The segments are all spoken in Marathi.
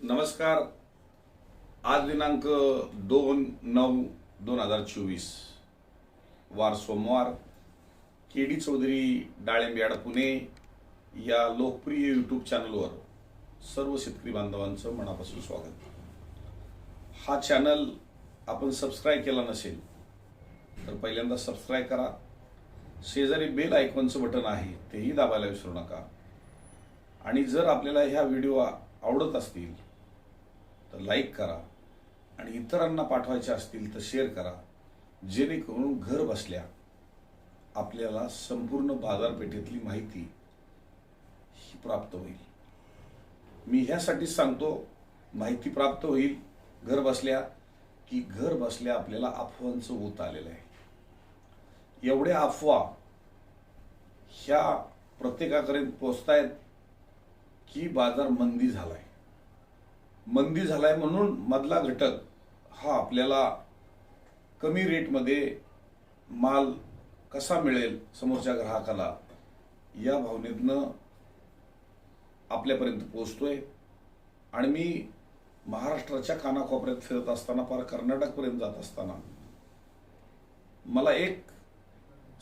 नमस्कार. आज दिनांक दोन नऊ दोन हजार चोवीस. वार सोमवार. के डी चौधरी डाळिंबयाड पुणे या लोकप्रिय यूट्यूब चॅनलवर सर्व शेतकरी बांधवांचं मनापासून स्वागत. हा चॅनल आपण सबस्क्राईब केला नसेल तर पहिल्यांदा सबस्क्राईब करा. शेजारी बेल आयकॉनचं बटन आहे तेही दाबायला विसरू नका. आणि जर आपल्याला ह्या व्हिडिओ आवडत असतील तर लाईक करा. आणि इतरांना पाठवायचे असतील तर शेअर करा. जेणेकरून घर बसल्या आपल्याला संपूर्ण बाजारपेठेतली माहिती ही प्राप्त होईल. मी ह्यासाठी सांगतो माहिती प्राप्त होईल घर बसल्या की घर बसल्या आपल्याला अफवांचं होत आलेलं आहे. एवढ्या अफवा ह्या प्रत्येकापर्यंत पोचतायत की बाजार मंदी झालाय. मंदी झालाय म्हणून मधला घटक हा आपल्याला कमी रेटमध्ये माल कसा मिळेल समोरच्या ग्राहकाला या भावनेतनं आपल्यापर्यंत पोचतोय आणि मी महाराष्ट्राच्या कानाकोपऱ्यात फिरत असताना फार कर्नाटकपर्यंत जात असताना मला एक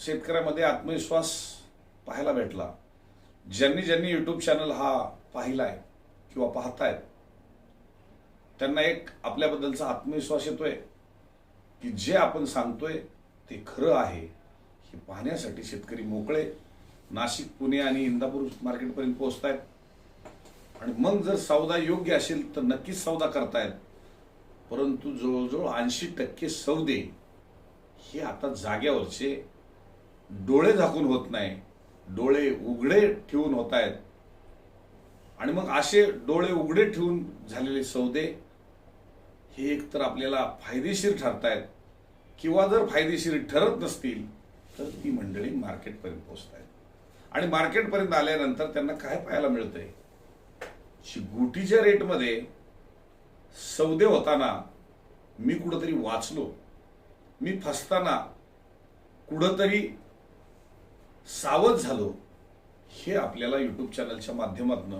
शेतकऱ्यामध्ये आत्मविश्वास पाहायला भेटला. ज्यांनी ज्यांनी यूट्यूब चॅनल हा पाहिलाय किंवा पाहतायत त्यांना एक आपल्याबद्दलचा आत्मविश्वास येतोय की जे आपण सांगतोय ते खरं आहे हे पाहण्यासाठी शेतकरी मोकळे नाशिक पुणे आणि इंदापूर मार्केटपर्यंत पोहोचत आहेत आणि मग जर सौदा योग्य असेल तर नक्कीच सौदा करतायत. परंतु जवळजवळ ऐंशी टक्के सौदे हे आता जाग्यावरचे डोळे झाकून होत नाही. डोळे उघडे ठेवून होत आहेत आणि मग असे डोळे उघडे ठेवून झालेले सौदे हे एकतर आपल्याला फायदेशीर ठरतायत किंवा जर फायदेशीर ठरत नसतील तर ती मंडळी मार्केटपर्यंत पोहोचत आहेत आणि मार्केटपर्यंत आल्यानंतर त्यांना काय पाहायला मिळतंय? गुटीच्या रेटमध्ये सौदे होताना मी कुठंतरी वाचलो. मी फसताना कुठंतरी सावध झालो. हे आपल्याला यूट्यूब चॅनलच्या माध्यमातून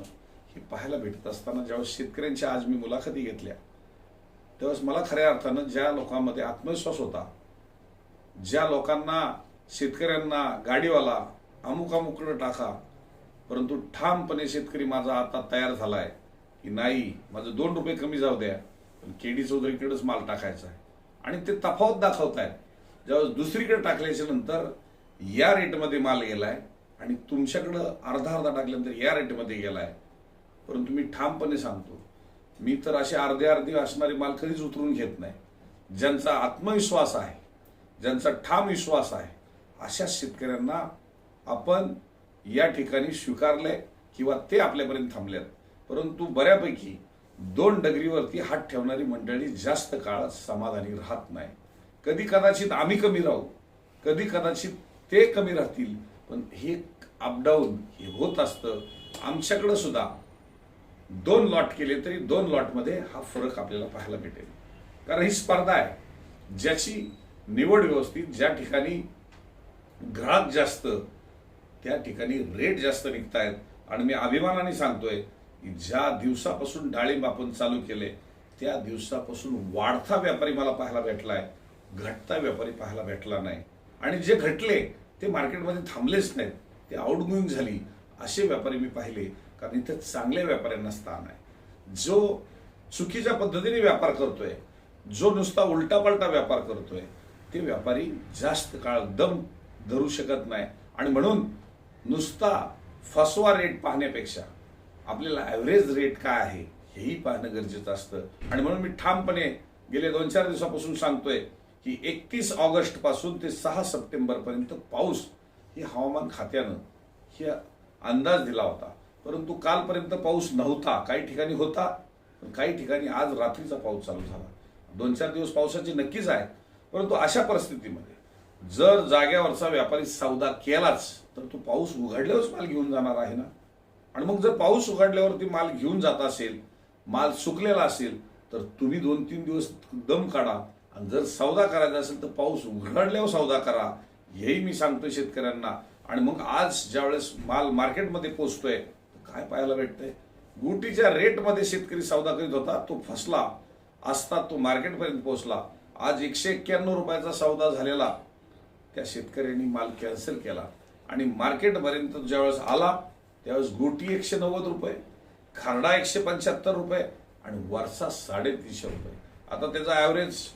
हे पाहायला भेटत असताना ज्यावेळेस शेतकऱ्यांच्या आज मी मुलाखती घेतल्या त्यावेळेस मला खऱ्या अर्थानं ज्या लोकांमध्ये आत्मविश्वास होता ज्या लोकांना शेतकऱ्यांना गाडीवाला अमुक अमुकडं टाका परंतु ठामपणे शेतकरी माझा आता तयार झाला आहे की नाही माझं दोन रुपये कमी जाऊ द्या पण केडी चौधरीकडेच माल टाकायचा आहे. आणि ते तफावत दाखवत आहेत ज्यावेळेस दुसरीकडे टाकल्याच्या नंतर या रेटमध्ये माल गेलाय आणि तुमच्याकडं अर्धा अर्धा टाकल्यानंतर या रेटमध्ये गेलाय. परंतु मी ठामपणे सांगतो मी तर असे अर्धे अर्धे असणारी माल कधीच उतरून घेत नाही. ज्यांचा आत्मविश्वास आहे ज्यांचा ठाम विश्वास आहे अशा शेतकऱ्यांना आपण या ठिकाणी स्वीकारले किंवा ते आपल्यापर्यंत थांबलेत. परंतु बऱ्यापैकी दोन डगरीवरती हात ठेवणारी मंडळी जास्त काळ समाधानी राहत नाही. कधी कदाचित आम्ही कमी राहू कधी कदाचित ते कमी राहतील पण हे अपडाऊन हे होत असतं. आमच्याकडं सुद्धा दोन लॉट केले तरी दोन लॉटमध्ये हा फरक आपल्याला पाहायला भेटेल कारण ही स्पर्धा आहे. ज्याची निवड व्यवस्थित ज्या ठिकाणी ग्राहक जास्त त्या ठिकाणी रेट जास्त निघतायत. आणि मी अभिमानाने सांगतोय की ज्या दिवसापासून डाळिंब आपण चालू केले त्या दिवसापासून वाढता व्यापारी मला पाहायला भेटलाय घटता व्यापारी पाहायला भेटला नाही. आणि जे घटले ते मार्केटमध्ये थांबलेच नाहीत. ते आउटगोईंग झाली. असे व्यापारी मी पाहिले. कारण इथे चांगल्या व्यापाऱ्यांना स्थान आहे. जो चुकीच्या पद्धतीने व्यापार करतोय जो नुसता उलटापालटा व्यापार करतोय ते व्यापारी जास्त काळ दम धरू शकत नाही. आणि म्हणून नुसता फसवा रेट पाहण्यापेक्षा आपल्याला ॲव्हरेज रेट काय आहे हेही पाहणं गरजेचं असतं. आणि म्हणून मी ठामपणे गेले दोन चार दिवसापासून सांगतोय की एकतीस ऑगस्टपासून ते सहा सप्टेंबरपर्यंत पाऊस ही हवामान खात्यानं हे अंदाज दिला होता. परंतु कालपर्यंत पाऊस नव्हता काही ठिकाणी होता पण काही ठिकाणी आज रात्रीचा पाऊस चालू झाला. दोन चार दिवस पावसाची नक्कीच आहे परंतु अशा परिस्थितीमध्ये जर जाग्यावरचा व्यापारी सौदा केलाच तर तो पाऊस उघडल्यावरच माल घेऊन जाणार आहे ना? आणि मग जर पाऊस उघडल्यावरती माल घेऊन जात असेल माल सुकलेला असेल तर तुम्ही दोन तीन दिवस दम काढा. आणि जर सौदा करायचा असेल तर पाऊस उघडल्यावर सौदा करा. हेही मी सांगतो शेतकऱ्यांना. आणि मग आज ज्यावेळेस माल मार्केटमध्ये पोचतोय काय पाहायला भेटतंय? गुटीच्या रेटमध्ये शेतकरी सौदा करीत होता तो फसला. असता तो मार्केटपर्यंत पोहोचला. आज एकशे एक्क्याण्णव रुपयाचा सौदा झालेला. त्या शेतकऱ्यांनी माल कॅन्सल केला. आणि मार्केटपर्यंत ज्यावेळेस आला त्यावेळेस गोटी एकशे नव्वद रुपये खारडा एकशे पंच्याहत्तर रुपये आणि वरचा साडेतीनशे रुपये. आता त्याचा ॲव्हरेज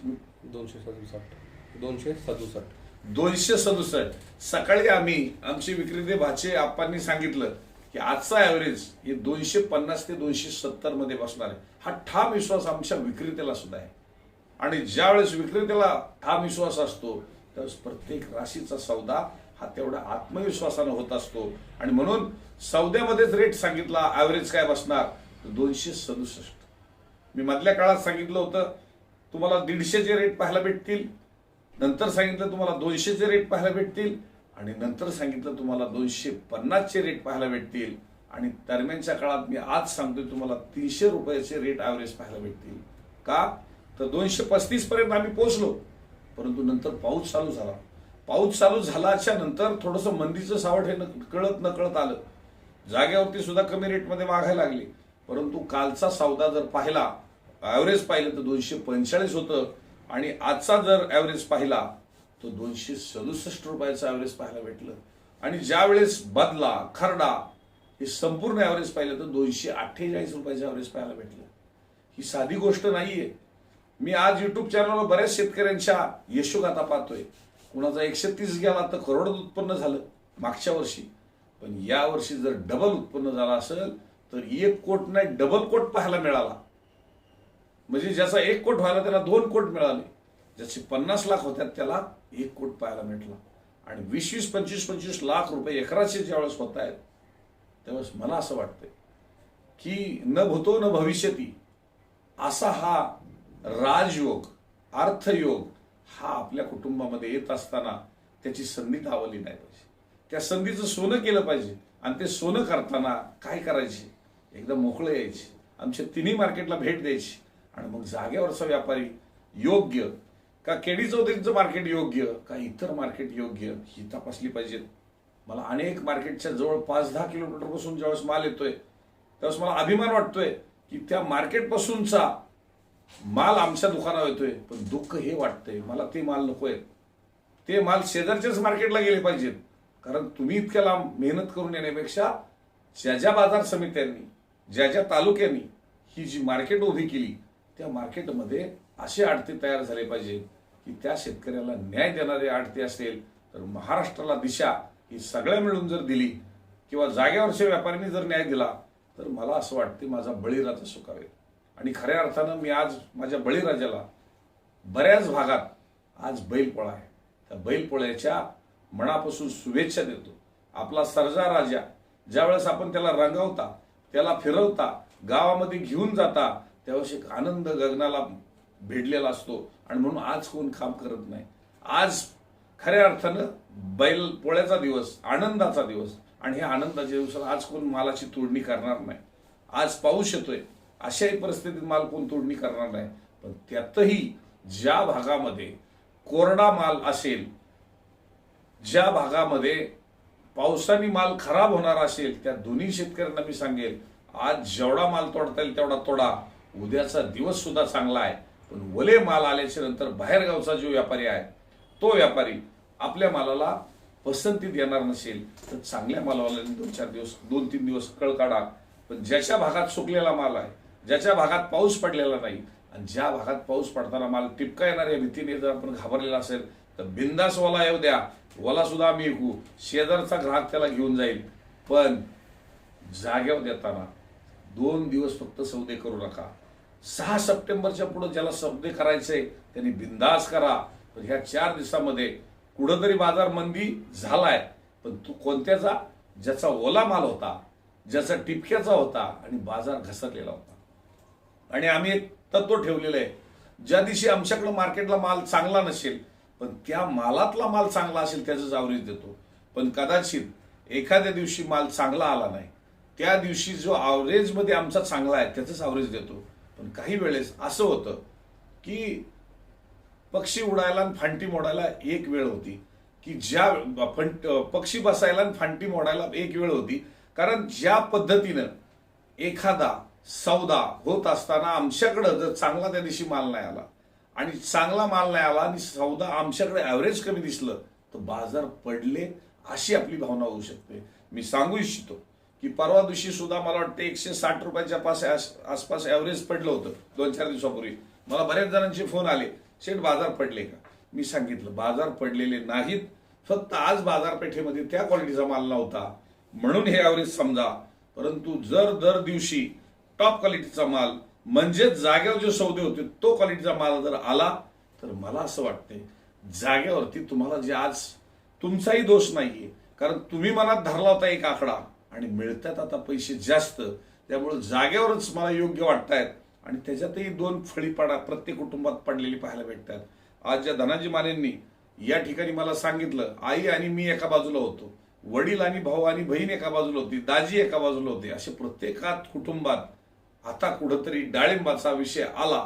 दोनशे सदुसष्ट. दोनशे सदुसष्ट. दोनशे सदुसष्ट. सकाळी आम्ही आमचे विक्रेते भाचे आप्पांनी सांगितलं. की आजचा ॲव्हरेज हे दोनशे पन्नास ते दोनशे सत्तरमध्ये बसणार आहे. हा ठाम विश्वास आमच्या विक्रेत्याला सुद्धा आहे. आणि ज्यावेळेस विक्रेत्याला ठाम विश्वास असतो त्यावेळेस प्रत्येक राशीचा सौदा हा तेवढा आत्मविश्वासानं होत असतो. आणि म्हणून सौद्यामध्येच रेट सांगितला ॲव्हरेज काय बसणार? दोनशे सदुसष्ट. मी मधल्या काळात सांगितलं होतं तुम्हाला दीडशेचे रेट पाहायला भेटतील. नंतर सांगितलं तुम्हाला दोनशेचे रेट पाहायला भेटतील. आणि नंतर सांगितलं तुम्हाला दोनशे पन्नासचे रेट पाहायला भेटतील आणि दरम्यानच्या काळात मी आज सांगतोय तुम्हाला तीनशे रुपयाचे रेट ॲव्हरेज पाहायला भेटतील. का? तर दोनशे पस्तीस पर्यंत आम्ही पोहोचलो. परंतु नंतर पाऊस चालू झाला. पाऊस चालू झाल्याच्यानंतर थोडंसं मंदीचं सावट हे न- कळत न कळत आलं. जागेवरती सुद्धा कमी रेटमध्ये मागायला लागली. परंतु कालचा सौदा जर पाहिला ॲव्हरेज पाहिलं तर दोनशे पंचेचाळीस होतं. आणि आजचा जर ॲव्हरेज पाहिला तो दोनशे सदुसष्ट रुपयाचा ॲव्हरेज पाहायला भेटलं. आणि ज्या वेळेस बदला खरडा हे संपूर्ण ॲव्हरेज पाहिलं तर दोनशे अठ्ठेचाळीस रुपयाचं ॲव्हरेज पाहायला भेटलं. ही साधी गोष्ट नाहीये. मी आज युट्यूब चॅनलवर बऱ्याच शेतकऱ्यांच्या यशोगाथा पाहतोय. कुणाचा एकशे तीस गेला तर करोड उत्पन्न झालं मागच्या वर्षी. पण या वर्षी जर डबल उत्पन्न झालं असेल तर एक कोट नाही डबल कोट पाहायला मिळाला. म्हणजे ज्याचा एक कोट व्हायला त्याला दोन कोट मिळाले. ज्याचे पन्नास लाख होत्यात त्याला एक कोट पाहायला भेटला. आणि वीस वीस पंचवीस पंचवीस लाख रुपये एकराचे ज्यावेळेस होत आहेत त्यावेळेस मला असं वाटतंय की न भूतो न भविष्यती असा हा राजयोग अर्थयोग हा आपल्या कुटुंबामध्ये येत असताना त्याची संधी धावली नाही पाहिजे. त्या संधीचं सोनं केलं पाहिजे आणि ते सोनं करताना काय करायचे? एकदम मोकळे यायचे. आमच्या तिन्ही मार्केटला भेट द्यायची. आणि मग जागेवरचा व्यापारी योग्य का केडी चौधरीचं मार्केट योग्य का इतर मार्केट योग्य ही तपासली पाहिजेत मला अनेक मार्केटच्या जवळ पाच दहा किलोमीटरपासून ज्यावेळेस माल येतोय त्यावेळेस मला अभिमान वाटतोय की त्या मार्केटपासूनचा माल आमच्या दुकानावर येतोय. पण दुःख हे वाटतंय मला ते माल नकोय. ते माल शेजारच्याच मार्केटला गेले पाहिजेत कारण तुम्ही इतक्या लांब मेहनत करून येण्यापेक्षा ज्या ज्या बाजार समित्यांनी ज्या ज्या तालुक्यांनी ही जी मार्केट उभी केली त्या मार्केटमध्ये असे आडते तयार झाले पाहिजे की त्या शेतकऱ्याला न्याय देणारे आडते असेल तर महाराष्ट्राला दिशा ही सगळ्या मिळून जर दिली किंवा जागेवरच्या व्यापाऱ्यांनी जर न्याय दिला तर मला असं वाटते माझा बळीराजा सुखावेल. आणि खऱ्या अर्थानं मी आज माझ्या बळीराजाला बऱ्याच भागात आज बैलपोळा आहे. त्या बैलपोळ्याच्या मनापासून शुभेच्छा देतो. आपला सर्जा राजा ज्यावेळेस आपण त्याला रंगवता त्याला फिरवता गावामध्ये घेऊन जाता त्यावेळेस एक आनंद गगनाला भिडलेला असतो. आणि म्हणून आज कोण काम करत नाही. आज खऱ्या अर्थानं बैल पोळ्याचा दिवस आनंदाचा दिवस. आणि ह्या आनंदाच्या दिवसाला आज कोण मालाची तोडणी करणार नाही. आज पाऊस येतोय. अशाही परिस्थितीत माल कोण तोडणी करणार नाही. पण त्यातही ज्या भागामध्ये कोरडा माल असेल ज्या भागामध्ये पावसाने माल खराब होणार असेल त्या दोन्ही शेतकऱ्यांना मी सांगेल आज जेवढा माल तोडता येईल तेवढा तोडा. उद्याचा दिवस सुद्धा चांगला आहे. पण वले माल आल्याच्यानंतर बाहेरगावचा जो व्यापारी आहे तो व्यापारी आपल्या मालाला पसंती देणार नसेल तर चांगल्या मालावाल्याने दोन चार दिवस दोन तीन दिवस कळ काढा. पण ज्याच्या भागात सुकलेला माल आहे ज्याच्या भागात पाऊस पडलेला नाही आणि ज्या भागात पाऊस पडताना माल टिपका येणाऱ्या भीतीने जर आपण घाबरलेला असेल तर बिंदास वाला येऊ द्या. वाला सुद्धा आम्ही ऐकू शेजारचा ग्राहक त्याला घेऊन जाईल. पण जाग्यावर देताना दोन दिवस फक्त सौदे करू नका. सहा सप्टेंबरच्या पुढे ज्याला सौदे करायचे त्यांनी बिंदास करा. पण ह्या चार दिवसामध्ये कुठंतरी बाजार मंदी झालाय. पण तू कोणत्याचा? ज्याचा ओला माल होता ज्याचा टिपक्याचा होता आणि बाजार घसरलेला होता. आणि आम्ही एक तत्व ठेवलेलं आहे. ज्या दिवशी आमच्याकडं मार्केटला माल चांगला नसेल पण त्या मालातला माल चांगला असेल त्याचं आवरेज देतो. पण कदाचित एखाद्या दिवशी माल चांगला आला नाही त्या दिवशी जो आवरेजमध्ये आमचा चांगला आहे त्याचंच आवरेज देतो. पण काही वेळेस असं होतं की पक्षी उडायला आणि फांटी मोडायला एक वेळ होती. की ज्या फंट पक्षी बसायला आणि फांटी मोडायला एक वेळ होती. कारण ज्या पद्धतीनं एखादा सौदा होत असताना आमच्याकडं जर चांगला त्या दिवशी माल नाही आला आणि चांगला माल नाही आला आणि सौदा आमच्याकडे ॲव्हरेज कमी दिसलं तर बाजार पडले अशी आपली भावना होऊ शकते. मी सांगू इच्छितो. की परवा दिवशी सुद्धा मला वाटतं एकशे साठ रुपयाच्या पास आसपास ॲव्हरेज पडलं होतं दोन चार दिवसापूर्वी. मला बऱ्याच जणांचे फोन आले शेठ बाजार पडले का? मी सांगितलं बाजार पडलेले नाहीत. फक्त आज बाजारपेठेमध्ये त्या क्वालिटीचा माल नव्हता. म्हणून हे ॲव्हरेज समजा. परंतु जर दर दिवशी टॉप क्वालिटीचा माल म्हणजेच जागेवर जे सौदे होते तो क्वालिटीचा माल जर आला तर मला असं वाटते जागेवरती तुम्हाला जे आज तुमचाही दोष नाहीये. कारण तुम्ही मनात धरला होता एक आकडा. आणि मिळतात आता पैसे जास्त त्यामुळे जागेवरच मला योग्य वाटतायत. आणि त्याच्यातही दोन फळीपाडा प्रत्येक कुटुंबात पडलेली पाहायला भेटतात. आज ज्या धनाजी मानेंनी या ठिकाणी मला सांगितलं आई आणि मी एका बाजूला होतो. वडील आणि भाऊ आणि बहीण एका बाजूला होती. दाजी एका बाजूला होती. असे प्रत्येकात कुटुंबात आता कुठंतरी डाळिंबाचा विषय आला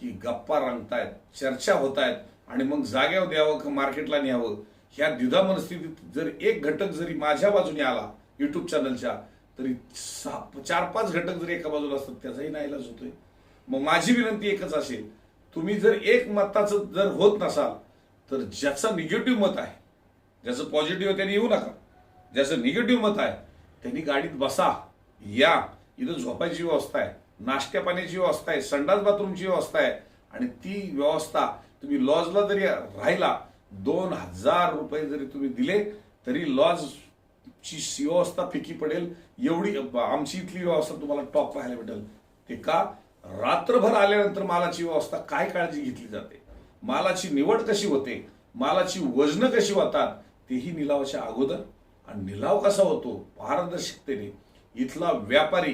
की गप्पा रंगतायत चर्चा होत आहेत आणि मग जाग्यावर द्यावं का मार्केटला न्यावं? ह्या द्विधा मनस्थितीत जर एक घटक जरी माझ्या बाजूने आला युट्यूब चॅनलच्या तरी सहा चार पाच घटक जरी एका बाजूला असतात त्याचाही नाईलाज होतोय. मग माझी विनंती एकच असेल तुम्ही जर एक मताचं जर होत नसाल तर ज्याचं निगेटिव्ह मत आहे ज्याचं पॉझिटिव्ह त्यांनी येऊ नका. ज्याचं निगेटिव्ह मत आहे त्यांनी गाडीत बसा या. इथं झोपायची व्यवस्था आहे नाश्त्या पाण्याची व्यवस्था आहे संडास बाथरूमची व्यवस्था आहे आणि ती व्यवस्था तुम्ही लॉजला जरी राहिला दोन हजार रुपये जरी तुम्ही दिले तरी लॉज लॉजची व्यवस्था फिकी पडेल. एवढी आमची इथली व्यवस्था तुम्हाला टॉप पाहायला भेटेल. ते का? रात्रभर आल्यानंतर मालाची व्यवस्था काय काळजी घेतली जाते? मालाची निवड कशी होते? मालाची वजनं कशी होतात तेही निलावाच्या अगोदर. आणि निलाव कसा होतो? पारदर्शकतेने. इथला व्यापारी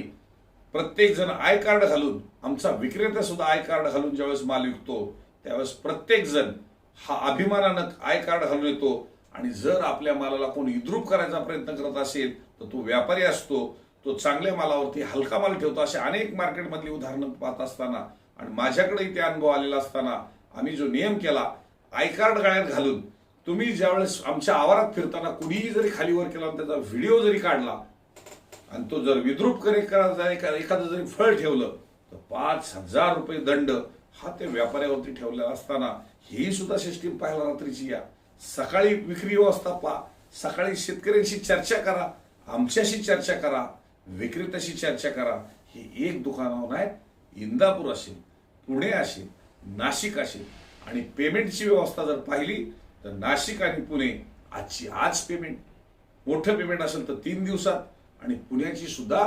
प्रत्येक जण आय कार्ड घालून आमचा विक्रेता सुद्धा आय कार्ड घालून ज्यावेळेस माल विकतो त्यावेळेस प्रत्येक जण हा अभिमानानं आय कार्ड घालून येतो. आणि जर आपल्या मालाला कोण इद्रूप करायचा प्रयत्न करत असेल तर तो व्यापारी असतो तो चांगल्या मालावरती हलका माल ठेवतो असे अनेक मार्केटमधली उदाहरणं पाहत असताना आणि माझ्याकडेही ते अनुभव आलेला असताना आम्ही जो नियम केला आय कार्ड गाळ्यात घालून तुम्ही ज्यावेळेस आमच्या आवारात फिरताना कुणीही जरी खालीवर केला आणि त्याचा व्हिडिओ जरी काढला आणि तो जर विद्रूप करे करायचा एखादं जरी फळ ठेवलं तर पाच हजार रुपये दंड हा ते व्यापाऱ्यावरती ठेवलेला असताना ही सुद्धा सिस्टीम पाहायला रात्रीची या. सकाळी विक्री व्यवस्था पहा सकाळी शेतकऱ्यांशी चर्चा करा आमच्याशी चर्चा करा विक्रेत्याशी चर्चा करा. ही एक दुकानावर नाही इंदापूर असेल पुणे असेल नाशिक असेल. आणि पेमेंटची व्यवस्था जर पाहिली तर नाशिक आणि पुणे आजची आज पेमेंट. मोठं पेमेंट असेल तर तीन दिवसात. आणि पुण्याची सुद्धा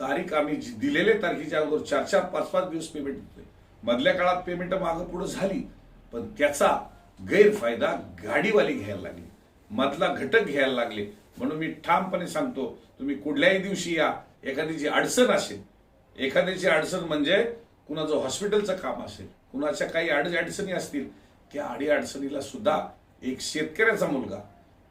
तारीख आम्ही दिलेल्या तारखेच्या अगोदर चार चार पाच पाच दिवस पेमेंट देतोय मधल्या काळात पेमेंट मागं पुढे झाली पण त्याचा गैरफायदा गाडीवाली घ्यायला लागली. मधला घटक घ्यायला लागले. म्हणून मी ठामपणे सांगतो तुम्ही कुठल्याही दिवशी या एखाद्याची अडचण असेल एखाद्याची अडचण म्हणजे कुणाचं हॉस्पिटलचं काम असेल कुणाच्या काही अडी अडचणी असतील त्या अडी अडचणीला सुद्धा एक शेतकऱ्याचा मुलगा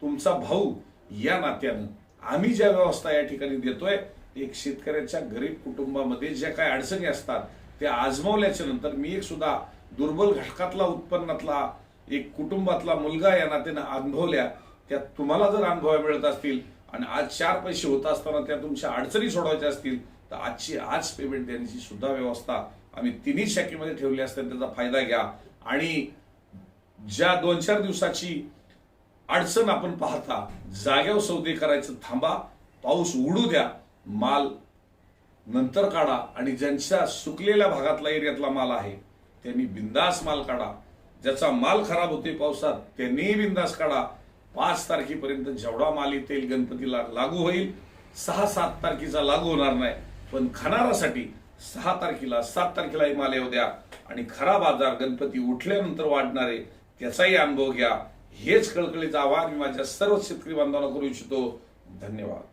तुमचा भाऊ या नात्यानं आम्ही ज्या व्यवस्था या ठिकाणी देतोय एक शेतकऱ्याच्या गरीब कुटुंबामध्ये ज्या काही अडचणी असतात त्या आजमावल्याच्या नंतर मी एक सुद्धा दुर्बल घटकातला उत्पन्नातला एक कुटुंबातला मुलगा या नात्यानं अनुभवल्या त्या तुम्हाला जर अनुभव मिळत असतील आणि आज चार पैसे होत असताना त्या तुमच्या अडचणी सोडवायच्या असतील तर आजची आज पेमेंट देण्याची सुद्धा व्यवस्था आम्ही तिन्ही शाखेमध्ये ठेवली असते त्याचा फायदा घ्या. आणि ज्या दोन चार दिवसाची अडचण आपण पाहता जाग्यावर सौदे करायचं थांबा पाऊस उडू द्या माल नंतर काढा आणि ज्यांच्या सुकलेल्या भागातला एरियातला माल आहे त्यांनी बिंदास माल काढा. ज्याचा माल खराब होते पावसात त्यांनीही बिंदास काढा. पाच तारखेपर्यंत जेवढा माल येतील गणपतीला लागू होईल. सहा सात तारखेचा लागू होणार नाही. पण खणारासाठी सहा तारखेला सात तारखेलाही माल येऊ द्या. आणि खरा बाजार गणपती उठल्यानंतर वाढणारे त्याचाही अनुभव घ्या. हेच कळकळीचं आवाहन मी माझ्या सर्व शेतकरी बांधवांना करू इच्छितो. धन्यवाद.